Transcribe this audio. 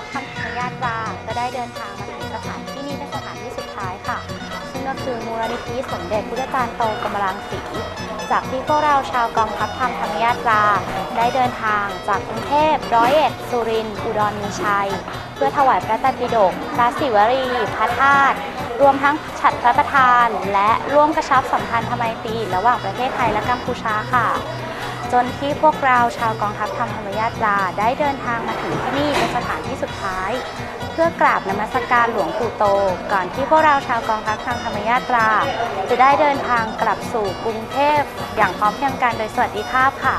รับคำอนุญาตวางก็ได้เดินทางมาถึงสถานที่นี้เป็นสถานที่สุดท้ายค่ะ ซึ่งก็คือมูลนิธิสมเด็จพุทธจารย์โตกำลังศรีจากที่พวกเราชาวกองทัพธรรมธรรมญาตราได้เดินทางจากกรุงเทพร้อยเอ็ดสุรินทร์อุดรมีชัย เพื่อถวายพระไตรปิฎกพระศิวรี พระธาตุรวมทั้งฉัตรพระประธาน และร่วมกระชับสัมพันธ์ไมตรีระหว่างประเทศไทยและกัมพูชาค่ะ จนที่พวกเราชาวกองทัพธรรมธรรมญาติลาได้เดินทางมาถึงที่นี่เป็นสถานที่สุดท้าย เพื่อกราบนมัสการหลวงปู่โต ก่อนที่พวกเราชาวกองทัพธรรมธรรมญาติลาจะได้เดินทางกลับสู่กรุงเทพอย่างพร้อมเพรียงกันโดยสวัสดิภาพค่ะ